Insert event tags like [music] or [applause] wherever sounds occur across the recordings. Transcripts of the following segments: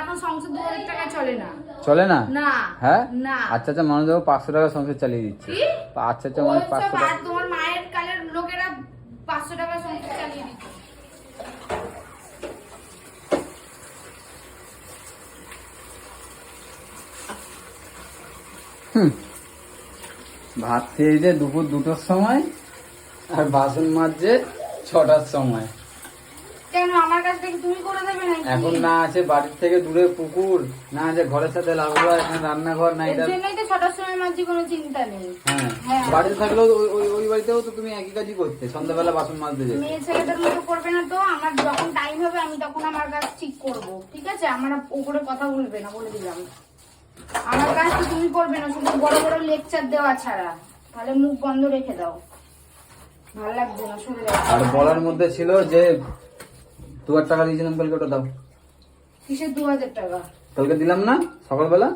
এখন সংসার দু হাজার টাকা চলে না। চলে না? না হ্যাঁ? না। আচ্ছা আচ্ছা মানুষ দেখো পাঁচশো টাকা সংসার চালিয়ে দিচ্ছে। আচ্ছা আচ্ছা মানুষ পাঁচশো টাকা তোমার মায়ের কালের লোকেরা পাঁচশো টাকা সংসার চালিয়ে দিচ্ছে। হুম। ভাত খেয়েছে দুপুর দুটোর সময় আর বাসন মাজছে ছটার সময়। কেন? আমার কাছ থেকে তুমি করে দেবে নাকি? এখন না আছে বাড়ির থেকে দূরে পুকুর না আছে ঘরের সাথে লাগল এখানে রান্নাঘর না এর এটা জন্যই তো ছটার সময় মাঝি কোনো চিন্তা নেই। হ্যাঁ হ্যাঁ। বাড়িতে থাকলেও ওই- ওই ওই বাড়িতেও তো তুমি একই কাজই করতে সন্ধ্যাবেলা বাসন মাজতে যেতে। মেয়ে ছেলেদের মতো করবে না তো আমার যখন টাইম হবে আমি তখন আমার কাজ ঠিক করব ঠিক আছে? আমার উপরে কথা বলবে না বলে দিলাম। আমার কাজ তো তুমি করবে না শুধু বড় বড় লেকচার দেওয়া ছাড়া। তাহলে মুখ বন্ধ রেখে দাও। ভালো লাগছে না শুনে আর বলার মধ্যে ছিল যে দু হাজার টাকা দিয়েছিলাম কালকে ওটা দাও। কিসের দু হাজার টাকা? কালকে দিলাম না? সকালবেলা?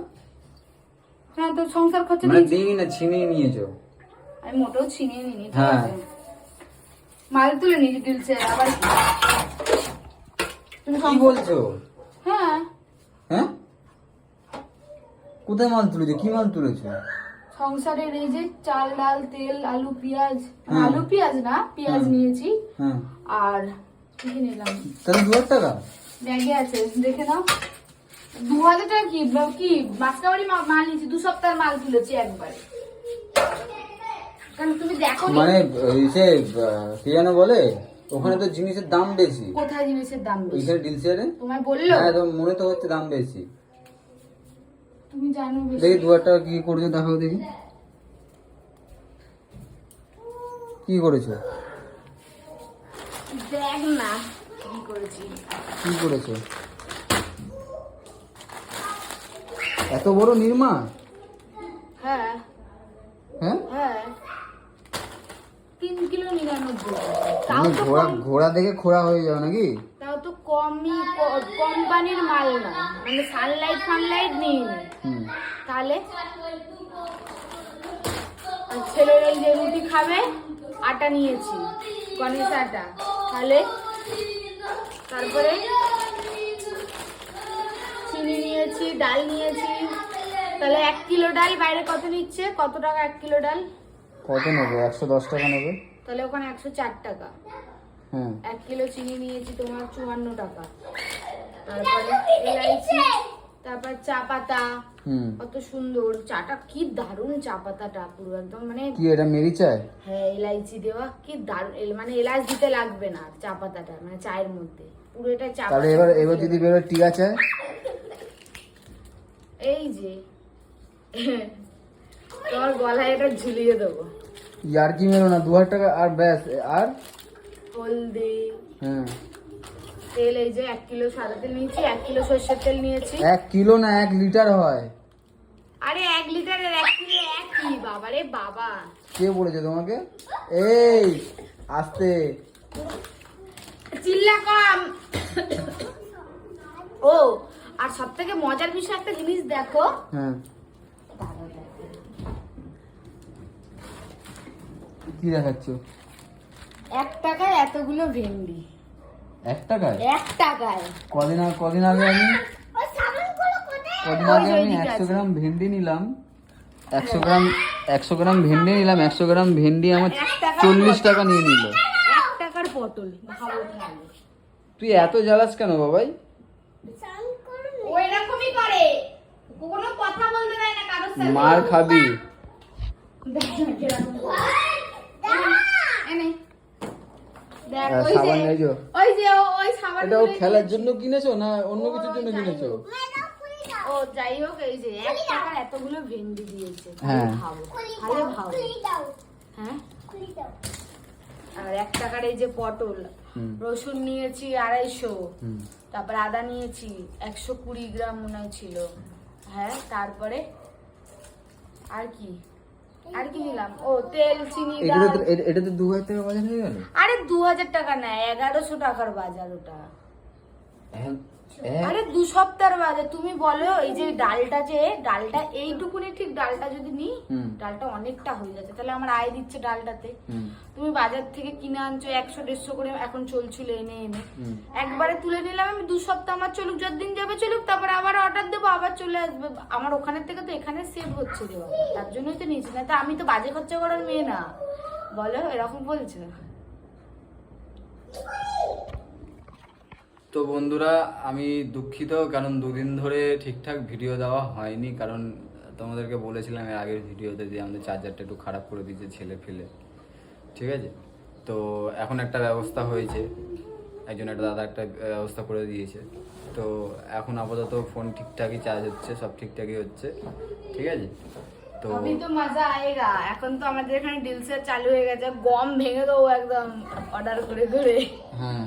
হ্যাঁ তো সংসার খরচা মানে দিই না ছিনিয়ে নিয়েছো। আমি মোটেও ছিনিয়ে ঠিক হ্যাঁ। মাল তুলে নিয়েছি দিলছে আবার? তুমি কি বলছো? হ্যাঁ। হ্যাঁ? কোথায় মাল তুলেছো? কি মাল তুলেছো? সংসারের এই যে চাল ডাল তেল আলু পেঁয়াজ আলু পেঁয়াজ না? পেঁয়াজ নিয়েছি। হ্যাঁ। আর নিলাম। তাহলে দু হাজার টাকা? ব্যাগে আছে দেখে নাও। দু হাজার টাকা কি? কি? মাল নিয়েছি দু সপ্তাহ মাল তুলেছি একবারে। কারণ তুমি দেখো মানে সে কি যেন বলে? ওখানে তো জিনিসের দাম বেশি। কোথায় জিনিসের দাম বেশি? ওইখানে ডিলসিয়ারে তোমায় বলল? হ্যাঁ তো মনে তো হচ্ছে দাম বেশি। তুমি জানো বেশি। দেখি দু হাজার টাকা কি করেছ দেখাও দেখি। কি করেছ? দেখ না। কি করেছি? কি করেছ? এত বড় নির্মা? হ্যাঁ। হ্যাঁ? হ্যাঁ। তিন কিলো নিরানব্বই তাও তো ঘোড়া ঘোড়া দেখে খোড়া হয়ে যাও নাকি? তাও তো কমই কোম্পানির মাল না। মানে সানলাইট ফানলাইট নেই তাহলে? ছেলের ওই যে রুটি খাবে আটা নিয়েছি গণেশ আটা। তাহলে তারপরে চিনি নিয়েছি ডাল নিয়েছি। তাহলে এক কিলো ডাল বাইরে কত নিচ্ছে? কত টাকা এক কিলো ডাল? কত নেবে? একশো দশ টাকা নেবে। তাহলে ওখানে একশো চার টাকা। হ্যাঁ এক কিলো চিনি নিয়েছি তোমার চুয়ান্ন টাকা। তারপরে এলাইচি। তারপর চা পাতা। কত সুন্দর। চাটা কি দারুণ চা পাতাটা পুরো একদম মানে কি এটা মেরি চায়? হ্যাঁ এলাইচি দেওয়া কি দারুণ এল- মানে এলাচ দিতে লাগবে না চা পাতাটা মানে চায়ের মধ্যে। পুরো এটা চা তাহলে এবার এবার যদি বেরোয় টিকা চায়? [laughs] এই যে। [laughs] তোমার গলায় এটা ঝুলিয়ে দেবো। ইয়ার কি মেরো না দু হাজার টাকা আর ব্যাস আর? হলদি। হ্যাঁ তেল এই যে এক কিলো সাদা তেল নিয়েছি এক কিলো সর্ষের তেল নিয়েছি। এক কিলো না এক লিটার হয়? আরে এক লিটারের এক কিলো একই বাবা রে বাবা। কে বলেছে তোমাকে? এই আস্তে। চিল্লা কম। ও আর সব থেকে মজার বিষয় একটা জিনিস দেখো। হ্যাঁ। কি দেখাচ্ছ? এক টাকায় এতগুলো ভেন্ডি। এক টাকায় এক টাকায় কদিন আগে কদিন আগে আমি কদিন আগে আমি একশো গ্রাম ভেন্ডি নিলাম। একশো গ্রাম একশো গ্রাম ভেন্ডি নিলাম। একশো গ্রাম ভেন্ডি আমার চল্লিশ টাকা নিয়ে নিল। এক টাকার পটল তুই এত জ্বালাস কেন বাবাই? ও এরকমই করে। কোনো কথা বলতে দেয় না কারোর সাথে। মার খাবি দেখ না কীরকম করে। এনে। দেখ, আহ, ওই যে- সাবান এই যে। ওই যে ও- ওই সাবান এটা ও খেলার জন্য কিনেছো না অন্য কিছুর জন্য কিনেছো? ও যাই হোক এই যে এক টাকার এতগুলো ভেন্ডি দিয়েছে। হ্যাঁ। ভালো ভালো ভালো। হ্যাঁ? আর এক টাকার এই যে পটল রসুন নিয়েছি আড়াইশো তারপর আদা নিয়েছি একশো কুড়ি গ্রাম মনে হয় ছিল। হ্যাঁ তারপরে আর কি? আর কি নিলাম? ও তেল চিনি এটা তো এটা- তো দু হাজার টাকা বাজার হয়ে গেল? আরে দু হাজার টাকা নেয় এগারোশো টাকার বাজার ওটা। আরে দু সপ্তাহের বাজার তুমি বলো এই যে ডালটা যে ডালটা এইটুকুনি ঠিক ডালটা যদি হুম। ডালটা অনেকটা হয়ে যাচ্ছে তাহলে আমার আয় দিচ্ছে ডালটাতে। তুমি বাজার থেকে কিনে আনছো একশো দেড়শো করে এখন চলছিল এনে এনে। একবারে তুলে নিলাম আমি দু সপ্তাহ আমার চলুক যতদিন যাবে চলুক তারপরে আবার অর্ডার দেবো আবার চলে আসবে। আমার ওখানের থেকে তো এখানে সেভ হচ্ছে রে তার জন্যই তো নিয়েছি। না তো আমি তো বাজে খরচা করার মেয়ে না। বলো এরকম বলছো। তো বন্ধুরা আমি দুঃখিত কারণ দুদিন ধরে ঠিকঠাক ভিডিও দেওয়া হয়নি। কারণ তোমাদেরকে বলেছিলাম এর আগের ভিডিওতে যে আমাদের চার্জারটা একটু খারাপ করে দিয়েছে ছেলে ফেলে। ঠিক আছে? তো এখন একটা ব্যবস্থা হয়েছে। একজন একটা দাদা একটা ব্যবস্থা করে দিয়েছে। তো এখন আপাতত ফোন ঠিকঠাকই চার্জ হচ্ছে সব ঠিকঠাকই হচ্ছে। ঠিক আছে? তো আমি তো মজা আয়েগা এখন তো আমাদের এখানে ডিলসে চালু হয়ে গেছে। গম ভেঙে দেবো একদম অর্ডার করে ধরে হ্যাঁ।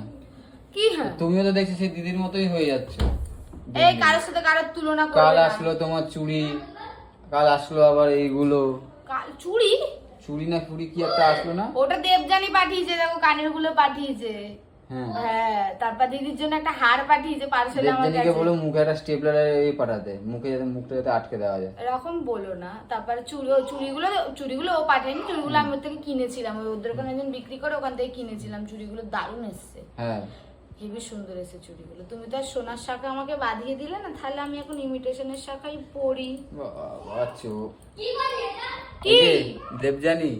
কি হ্যাঁ তুমিও তো দেখছি সেই দিদির মতোই হয়ে যাচ্ছ। এই কারোর সাথে কারোর তুলনা কাল আসলো তোমার চুড়ি কাল আসলো আবার এইগুলো। কাল চুড়ি? চুড়ি না চুড়ি কি একটা আসলো না? ওটা দেবজানি পাঠিয়েছে দেখো কানেরগুলো পাঠিয়েছে। হ্যাঁ। হ্যাঁ তারপর দিদির জন্য একটা হার পাঠিয়েছে পার্সেল আমার কাছে। বলো মুখে একটা স্টেপলার এই পাঠাতে মুখে যাতে মুখটা যাতে আটকে দেওয়া যায়। এরকম বলো না। তারপরে চুড়ি চুড়িগুলো চুড়িগুলো ও পাঠায়নি চুড়িগুলো আমি ওর থেকে কিনেছিলাম। ওদের ওখানে একজন বিক্রি করে ওখান থেকে কিনেছিলাম চুড়িগুলো দারুণ এসছে। হ্যাঁ। হেবি সুন্দর এসে চুড়িগুলো। তুমি তো আর সোনার শাখা আমাকে বাঁধিয়ে দিলে না তাহলে আমি এখন ইমিটেশনের শাখাই পরি আচ্ছা কি? দেবজানি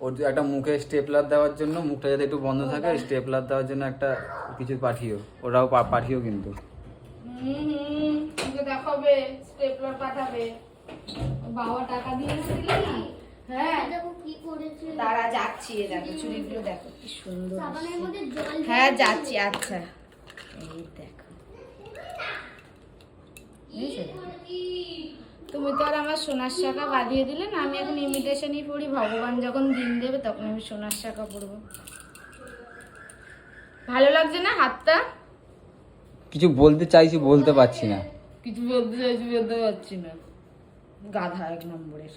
ওর একটা মুখে স্টেপলার দেওয়ার জন্য মুখটা যাতে একটু বন্ধ থাকে স্টেপলার দেওয়ার জন্য একটা কিছু পাঠিও। ওরাও পা- পাঠিও কিন্তু। হুম দেখাবে স্টেপলার পাঠাবে বাবা টাকা দিয়ে না? হ্যাঁ। দেখো কি করেছে। তারা যাচ্ছি দেখো চুড়িগুলো দেখো কি সুন্দর সাবানের এসছে। মধ্যে জল হ্যাঁ যাচ্ছি আচ্ছা। এই দেখো। তুমি তো আর আমার সোনার শাখা বাঁধিয়ে দিলে না আমি এখন ইমিটেশনই পড়ি ভগবান যখন দিন দেবে তখন আমি সোনার শাখা পরবো ভালো লাগছে না হাতটা? কিছু বলতে চাইছি বলতে পারছি না। কিছু বলতে চাইছি বলতে পারছি না। গাধা এক নম্বরের।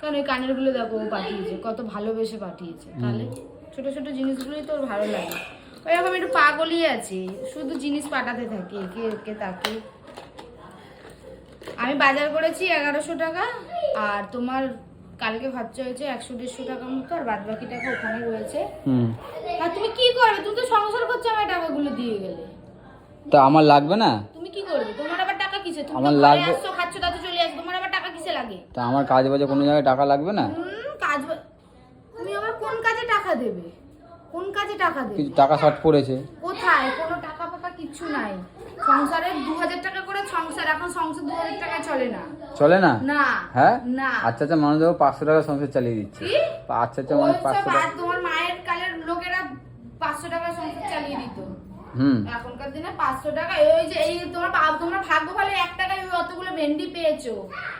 কারণ এই কানেরগুলো দেখো ও পাঠিয়েছে কত ভালোবেসে পাঠিয়েছে। তাহলে ছোট ছোট জিনিসগুলোই তোর ভালো লাগে। ওইরকম একটু পাগলই আছে শুধু জিনিস পাঠাতে থাকে একে একে তাকে। আমি বাজার করেছি এগারোশো টাকা আর তোমার কালকে খরচা হয়েছে একশো দেড়শো টাকা মতো আর বাদ বাকি টাকা ওখানে রয়েছে। আর তুমি কি করবে? তুমি তো সংসার করছ আমার টাকাগুলো দিয়ে গেলে। তা আমার লাগবে না? তুমি কি করবে? তোমার আবার টাকা কিসে আমার লাগবে- আসছো খাচ্ছো তাতে চলে আসছো তোমার আবার টাকা কিসে লাগে তা আমার কাজ বাজে কোনো জায়গায় টাকা লাগবে না? কাজ তুমি আবার কোন কাজে টাকা দেবে? কোন কাজে টাকা দেবে? কিছু টাকা শর্ট পড়েছে। কোথায়? কোনো টাকা ফাকা কিচ্ছু নাই। সংসারে দু হাজার টাকা করে সংসার এখন সংসার দু হাজার টাকা চলে না। চলে না? না হ্যাঁ? না। আচ্ছা আচ্ছা মানুষ দেখো পাঁচশো টাকা সংসার চালিয়ে দিচ্ছে। আচ্ছা আচ্ছা মানুষ পাঁচশো টাকা তোমার মায়ের কালের লোকেরা পাঁচশো টাকা সংসার চালিয়ে দিত। এখনকার দিনে পাঁচশো টাকা। ওই যে এই তোমার তোমার ভাগ্য ভালো এক টাকায় ওই অতগুলো ভেন্ডি পেয়েছ।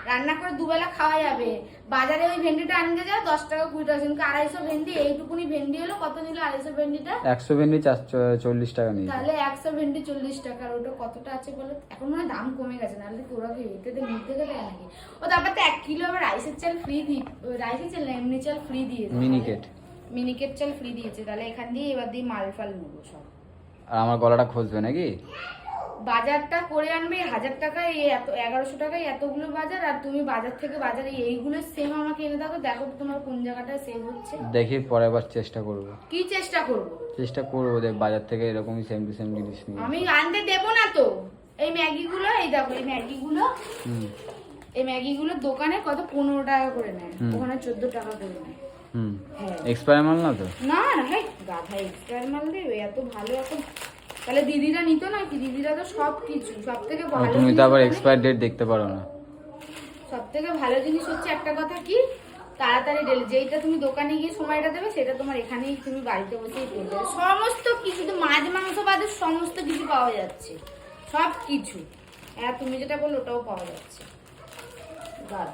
রান্না করে দুবেলা খাওয়া যাবে। বাজারে ওই ভেন্ডিটা আনতে যাও দশ টাকা কুড়ি টাকা। কিন্তু আড়াইশো ভেন্ডি এইটুকুনি ভেন্ডি হলো কত নিল আড়াইশো ভেন্ডিটা? একশো ভেন্ডি চল্লিশ টাকা নিয়েছে। তাহলে একশো ভেন্ডি চল্লিশ টাকার ওটা কতটা আছে বলো? এখন মানে দাম কমে গেছে নাহলে কি ওরা কি এতে নিতে গেলে নাকি। ও তারপর তো এক কিলো আবার রাইসের চাল ফ্রি দি রাইসের চাল না এমনি চাল ফ্রি দিয়েছে। মিনিকেট মিনিকেট চাল ফ্রি দিয়েছে। তাহলে এখান দিয়ে এবার দিয়ে মাল ফাল নেব সব। আর আমার গলাটা খসবে নাকি? বাজারটা করে আনবে হাজার টাকায় এই এত এগারোশো টাকায় এতগুলো বাজার আর তুমি বাজার থেকে বাজারে এইগুলো সেম আমাকে এনে দেখো দেখো তোমার কোন জায়গাটায় সেম হচ্ছে। দেখি পরের বার চেষ্টা করব। কি চেষ্টা করব? চেষ্টা করব দেখ বাজার থেকে এরকমই সেম টু সেম জিনিস নিয়ে। আমি আনতে দেবো না তো। এই ম্যাগিগুলো এই দেখো এই ম্যাগিগুলো এই ম্যাগিগুলো দোকানে কত? পনেরো টাকা করে নেয়। ওখানে চোদ্দ টাকা করে নেয়। হুম। এক্সপায়ার মাল না তো? না না গাধা এক্সট্রা মাল দেবে এত ভালো এখন তাহলে দিদিরা নিত না কি? দিদিরা তো সব কিছু সব থেকে ভালো তুমি তো আবার এক্সপায়ার ডেট দেখতে পারো না। সব থেকে ভালো জিনিস হচ্ছে একটা কথা কি? তাড়াতাড়ি ডেলি যেইটা তুমি দোকানে গিয়ে সময়টা দেবে সেটা তোমার এখানেই তুমি বাড়িতে বসেই পেয়ে যাবে সমস্ত কিছু তো মাছ মাংস বাদে সমস্ত কিছু পাওয়া যাচ্ছে। সব কিছু। হ্যাঁ তুমি যেটা বলল ওটাও পাওয়া যাচ্ছে। দাদা